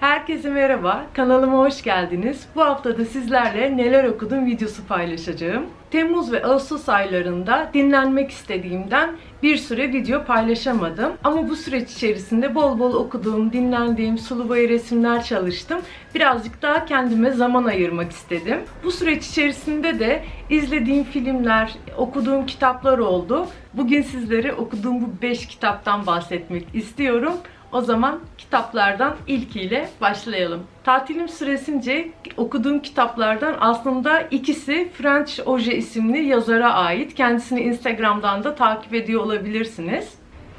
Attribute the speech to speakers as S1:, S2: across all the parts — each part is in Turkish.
S1: Herkese merhaba, kanalıma hoş geldiniz. Bu hafta da sizlerle neler okudum videosu paylaşacağım. Temmuz ve Ağustos aylarında dinlenmek istediğimden bir süre video paylaşamadım. Ama bu süreç içerisinde bol bol okuduğum, dinlendiğim, sulu boya resimler çalıştım. Birazcık daha kendime zaman ayırmak istedim. Bu süreç içerisinde de izlediğim filmler, okuduğum kitaplar oldu. Bugün sizlere okuduğum bu 5 kitaptan bahsetmek istiyorum. O zaman kitaplardan ilkiyle başlayalım. Tatilim süresince okuduğum kitaplardan aslında ikisi French Oje isimli yazara ait. Kendisini Instagram'dan da takip ediyor olabilirsiniz.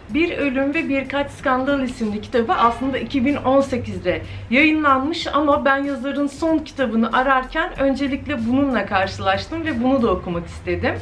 S1: Bir Ölüm ve Birkaç Skandal isimli kitabı aslında 2018'de yayınlanmış ama ben yazarın son kitabını ararken öncelikle bununla karşılaştım ve bunu da okumak istedim.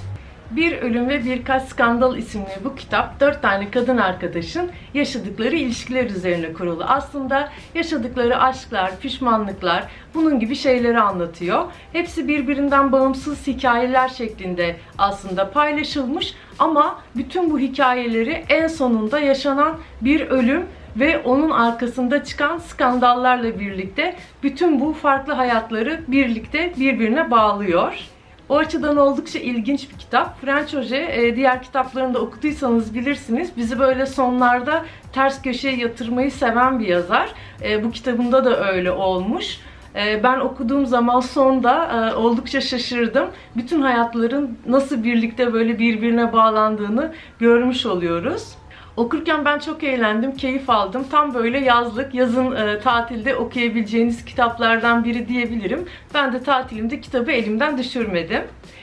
S1: Bir Ölüm ve Birkaç Skandal isimli bu kitap dört tane kadın arkadaşın yaşadıkları ilişkiler üzerine kurulu. Aslında yaşadıkları aşklar, pişmanlıklar, bunun gibi şeyleri anlatıyor. Hepsi birbirinden bağımsız hikayeler şeklinde aslında paylaşılmış ama bütün bu hikayeleri en sonunda yaşanan bir ölüm ve onun arkasında çıkan skandallarla birlikte bütün bu farklı hayatları birlikte birbirine bağlıyor. O açıdan oldukça ilginç bir kitap. French Hoje e, diğer kitaplarını da okuduysanız bilirsiniz. Bizi böyle sonlarda ters köşeye yatırmayı seven bir yazar. E, bu kitabında da öyle olmuş. E, ben okuduğum zaman sonda oldukça şaşırdım. Bütün hayatların nasıl birlikte böyle birbirine bağlandığını görmüş oluyoruz. Okurken ben çok eğlendim, keyif aldım. Tam böyle yazlık, yazın e, tatilde okuyabileceğiniz kitaplardan biri diyebilirim. Ben de tatilimde kitabı elimden düşürmedim.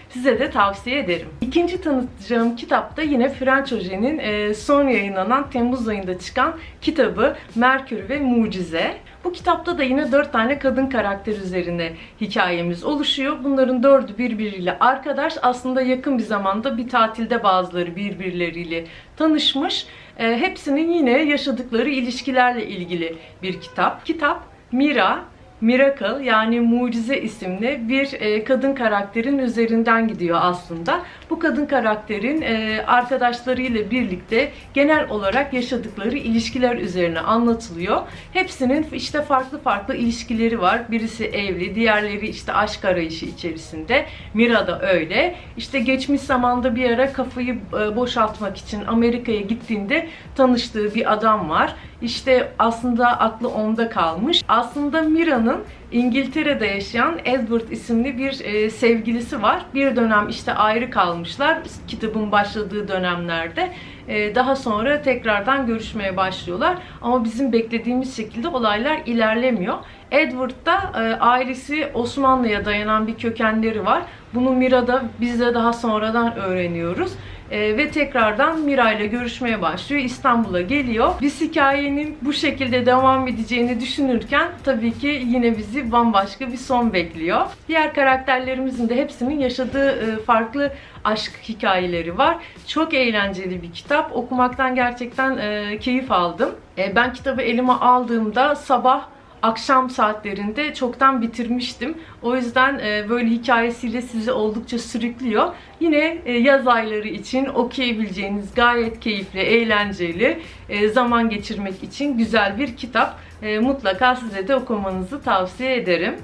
S1: Size de tavsiye ederim. İkinci tanıtacağım kitap da yine French Hoje'nin e, son yayınlanan Temmuz ayında çıkan kitabı Merkür ve Mucize. Bu kitapta da yine dört tane kadın karakter üzerine hikayemiz oluşuyor. Bunların dördü birbiriyle arkadaş. Aslında yakın bir zamanda bir tatilde bazıları birbirleriyle tanışmış. E, hepsinin yine yaşadıkları ilişkilerle ilgili bir kitap. Kitap Mira, Miracle yani Mucize isimli bir e, kadın karakterin üzerinden gidiyor aslında. Bu kadın karakterin e, arkadaşlarıyla birlikte genel olarak yaşadıkları ilişkiler üzerine anlatılıyor. Hepsinin işte farklı farklı ilişkileri var. Birisi evli, diğerleri işte aşk arayışı içerisinde. Mira da öyle. İşte geçmiş zamanda bir ara kafayı e, boşaltmak için Amerika'ya gittiğinde tanıştığı bir adam var. İşte aslında aklı onda kalmış. Aslında Mira'nın İngiltere'de yaşayan Edward isimli bir e, sevgilisi var. Bir dönem işte ayrı kalmışlar kitabın başladığı dönemlerde. E, daha sonra tekrardan görüşmeye başlıyorlar. Ama bizim beklediğimiz şekilde olaylar ilerlemiyor. Edward'da e, ailesi Osmanlı'ya dayanan bir kökenleri var. Bunu Mira'da biz de daha sonradan öğreniyoruz. E, ve tekrardan Mira ile görüşmeye başlıyor. İstanbul'a geliyor. Biz hikayenin bu şekilde devam edeceğini düşünürken tabii ki yine bizi bambaşka bir son bekliyor. Diğer karakterlerimizin de hepsinin yaşadığı e, farklı aşk hikayeleri var. Çok eğlenceli bir kitap. Okumaktan gerçekten e, keyif aldım. E, ben kitabı elime aldığımda sabah akşam saatlerinde çoktan bitirmiştim. O yüzden e, böyle hikayesiyle sizi oldukça sürüklüyor. Yine e, yaz ayları için okuyabileceğiniz gayet keyifli, eğlenceli e, zaman geçirmek için güzel bir kitap. Mutlaka size de okumanızı tavsiye ederim.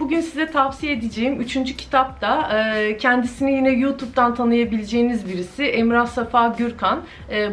S1: Bugün size tavsiye edeceğim üçüncü kitap da kendisini yine YouTube'dan tanıyabileceğiniz birisi Emrah Safa Gürkan.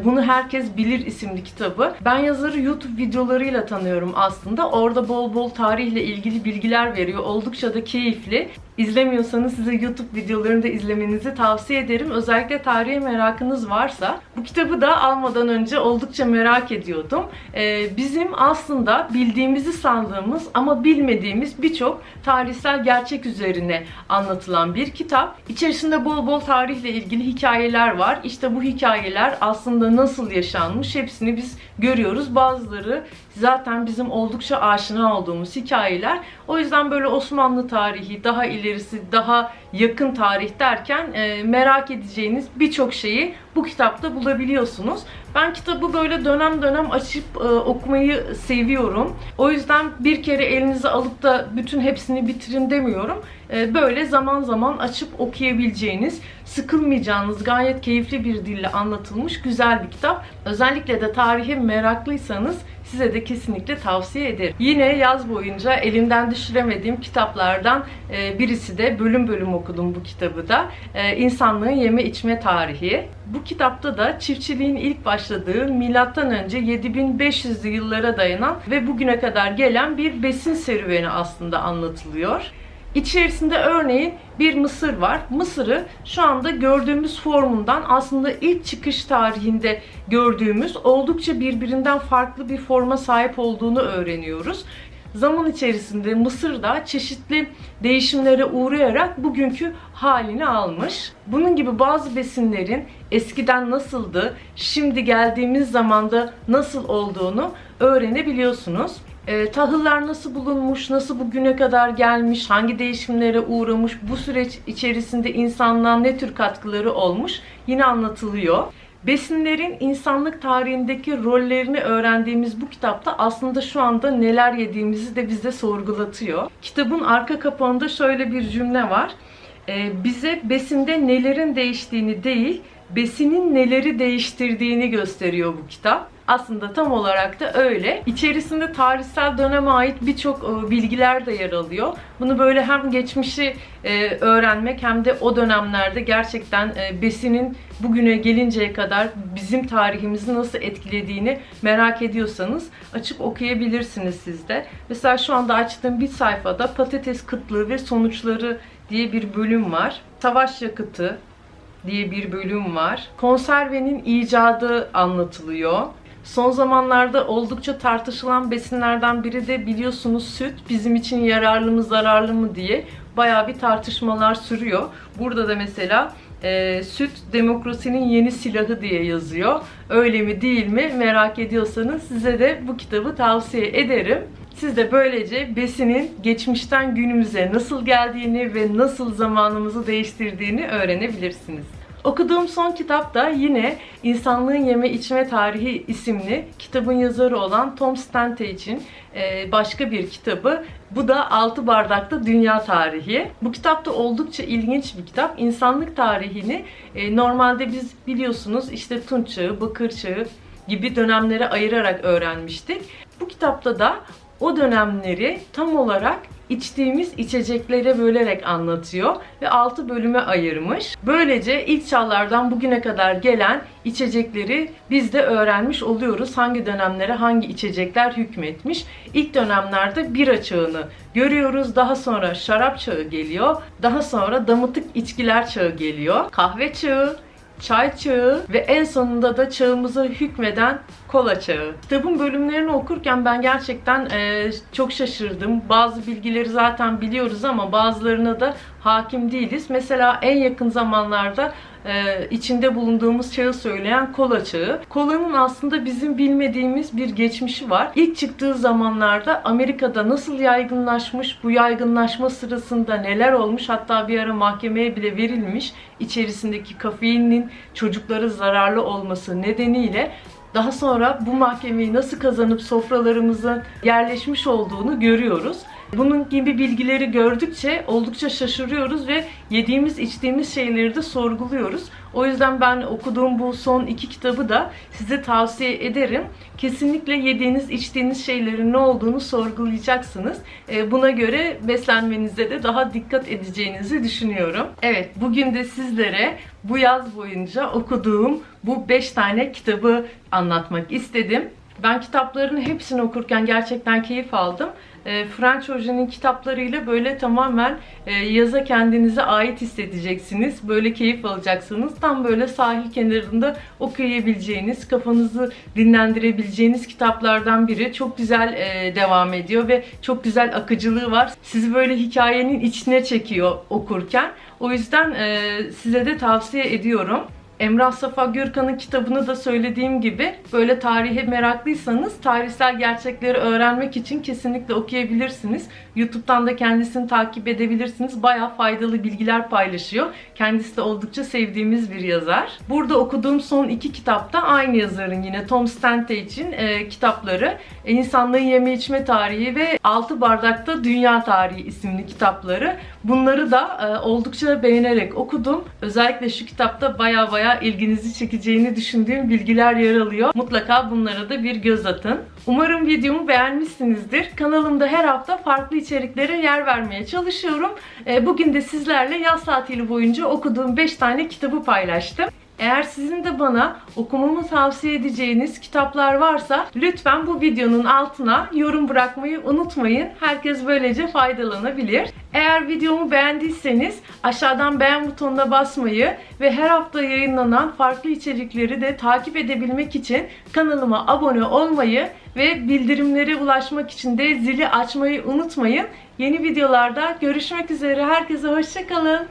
S1: Bunu Herkes Bilir isimli kitabı. Ben yazarı YouTube videolarıyla tanıyorum aslında. Orada bol bol tarihle ilgili bilgiler veriyor. Oldukça da keyifli. İzlemiyorsanız size YouTube videolarını da izlemenizi tavsiye ederim. Özellikle tarihe merakınız varsa. Bu kitabı da almadan önce oldukça merak ediyordum. Ee, bizim aslında bildiğimizi sandığımız ama bilmediğimiz birçok tarihsel gerçek üzerine anlatılan bir kitap. İçerisinde bol bol tarihle ilgili hikayeler var. İşte bu hikayeler aslında nasıl yaşanmış hepsini biz görüyoruz. Bazıları zaten bizim oldukça aşina olduğumuz hikayeler. O yüzden böyle Osmanlı tarihi, daha ilerisi, daha yakın tarih derken e, merak edeceğiniz birçok şeyi bu kitapta bulabiliyorsunuz. Ben kitabı böyle dönem dönem açıp e, okumayı seviyorum. O yüzden bir kere elinize alıp da bütün hepsini bitirin demiyorum. E, böyle zaman zaman açıp okuyabileceğiniz, sıkılmayacağınız, gayet keyifli bir dille anlatılmış güzel bir kitap. Özellikle de tarihe meraklıysanız size de kesinlikle tavsiye ederim. Yine yaz boyunca elimden düşüremediğim kitaplardan e, birisi de bölüm bölüm okudum bu kitabı da. E, İnsanlığın Yeme İçme Tarihi. Bu kitapta da çiftçiliğin ilk başladığı milattan önce 7500'lü yıllara dayanan ve bugüne kadar gelen bir besin serüveni aslında anlatılıyor. İçerisinde örneğin bir mısır var. Mısırı şu anda gördüğümüz formundan aslında ilk çıkış tarihinde gördüğümüz oldukça birbirinden farklı bir forma sahip olduğunu öğreniyoruz. Zaman içerisinde Mısır da çeşitli değişimlere uğrayarak bugünkü halini almış. Bunun gibi bazı besinlerin eskiden nasıldı, şimdi geldiğimiz zamanda nasıl olduğunu öğrenebiliyorsunuz. E, tahıllar nasıl bulunmuş, nasıl bugüne kadar gelmiş, hangi değişimlere uğramış, bu süreç içerisinde insanlığa ne tür katkıları olmuş yine anlatılıyor. Besinlerin insanlık tarihindeki rollerini öğrendiğimiz bu kitapta aslında şu anda neler yediğimizi de bize sorgulatıyor. Kitabın arka kapağında şöyle bir cümle var. E, bize besinde nelerin değiştiğini değil, besinin neleri değiştirdiğini gösteriyor bu kitap. Aslında tam olarak da öyle. İçerisinde tarihsel döneme ait birçok e, bilgiler de yer alıyor. Bunu böyle hem geçmişi e, öğrenmek hem de o dönemlerde gerçekten e, besinin bugüne gelinceye kadar bizim tarihimizi nasıl etkilediğini merak ediyorsanız açıp okuyabilirsiniz siz de. Mesela şu anda açtığım bir sayfada patates kıtlığı ve sonuçları diye bir bölüm var. Savaş yakıtı, diye bir bölüm var. Konservenin icadı anlatılıyor. Son zamanlarda oldukça tartışılan besinlerden biri de biliyorsunuz süt bizim için yararlı mı zararlı mı diye bayağı bir tartışmalar sürüyor. Burada da mesela e, süt demokrasinin yeni silahı diye yazıyor. Öyle mi değil mi merak ediyorsanız size de bu kitabı tavsiye ederim. Siz de böylece besinin geçmişten günümüze nasıl geldiğini ve nasıl zamanımızı değiştirdiğini öğrenebilirsiniz. Okuduğum son kitap da yine İnsanlığın Yeme İçme Tarihi isimli kitabın yazarı olan Tom Stantage'in e, başka bir kitabı. Bu da Altı Bardakta Dünya Tarihi. Bu kitap da oldukça ilginç bir kitap. İnsanlık tarihini e, normalde biz biliyorsunuz işte Tunç Çağı, Bakır Çağı gibi dönemlere ayırarak öğrenmiştik. Bu kitapta da o dönemleri tam olarak içtiğimiz içeceklere bölerek anlatıyor ve 6 bölüme ayırmış. Böylece ilk çağlardan bugüne kadar gelen içecekleri biz de öğrenmiş oluyoruz. Hangi dönemlere hangi içecekler hükmetmiş. İlk dönemlerde bira çağını görüyoruz. Daha sonra şarap çağı geliyor. Daha sonra damıtık içkiler çağı geliyor. Kahve çağı, çay çağı ve en sonunda da çağımıza hükmeden kola çağı. Kitabın bölümlerini okurken ben gerçekten e, çok şaşırdım. Bazı bilgileri zaten biliyoruz ama bazılarına da hakim değiliz. Mesela en yakın zamanlarda e, içinde bulunduğumuz çağı söyleyen kola çağı. Kolanın aslında bizim bilmediğimiz bir geçmişi var. İlk çıktığı zamanlarda Amerika'da nasıl yaygınlaşmış, bu yaygınlaşma sırasında neler olmuş hatta bir ara mahkemeye bile verilmiş içerisindeki kafeinin çocuklara zararlı olması nedeniyle daha sonra bu mahkemeyi nasıl kazanıp sofralarımızın yerleşmiş olduğunu görüyoruz. Bunun gibi bilgileri gördükçe oldukça şaşırıyoruz ve yediğimiz içtiğimiz şeyleri de sorguluyoruz. O yüzden ben okuduğum bu son iki kitabı da size tavsiye ederim. Kesinlikle yediğiniz içtiğiniz şeylerin ne olduğunu sorgulayacaksınız. E, buna göre beslenmenize de daha dikkat edeceğinizi düşünüyorum. Evet bugün de sizlere bu yaz boyunca okuduğum bu 5 tane kitabı anlatmak istedim. Ben kitapların hepsini okurken gerçekten keyif aldım. E, French Hocan'ın kitaplarıyla böyle tamamen e, yaza kendinize ait hissedeceksiniz. Böyle keyif alacaksınız. Tam böyle sahil kenarında okuyabileceğiniz, kafanızı dinlendirebileceğiniz kitaplardan biri. Çok güzel e, devam ediyor ve çok güzel akıcılığı var. Sizi böyle hikayenin içine çekiyor okurken. O yüzden e, size de tavsiye ediyorum. Emrah Safa Gürkan'ın kitabını da söylediğim gibi böyle tarihe meraklıysanız tarihsel gerçekleri öğrenmek için kesinlikle okuyabilirsiniz. YouTube'dan da kendisini takip edebilirsiniz. Bayağı faydalı bilgiler paylaşıyor. Kendisi de oldukça sevdiğimiz bir yazar. Burada okuduğum son iki kitapta aynı yazarın yine Tom Stantage'in e, kitapları. İnsanlığın Yeme İçme Tarihi ve Altı Bardakta Dünya Tarihi isimli kitapları. Bunları da e, oldukça beğenerek okudum. Özellikle şu kitapta baya baya ilginizi çekeceğini düşündüğüm bilgiler yer alıyor. Mutlaka bunlara da bir göz atın. Umarım videomu beğenmişsinizdir. Kanalımda her hafta farklı içeriklere yer vermeye çalışıyorum. Ee, Bugün de sizlerle yaz tatili boyunca okuduğum 5 tane kitabı paylaştım. Eğer sizin de bana okumamı tavsiye edeceğiniz kitaplar varsa lütfen bu videonun altına yorum bırakmayı unutmayın. Herkes böylece faydalanabilir. Eğer videomu beğendiyseniz aşağıdan beğen butonuna basmayı ve her hafta yayınlanan farklı içerikleri de takip edebilmek için kanalıma abone olmayı ve bildirimlere ulaşmak için de zili açmayı unutmayın. Yeni videolarda görüşmek üzere. Herkese hoşçakalın.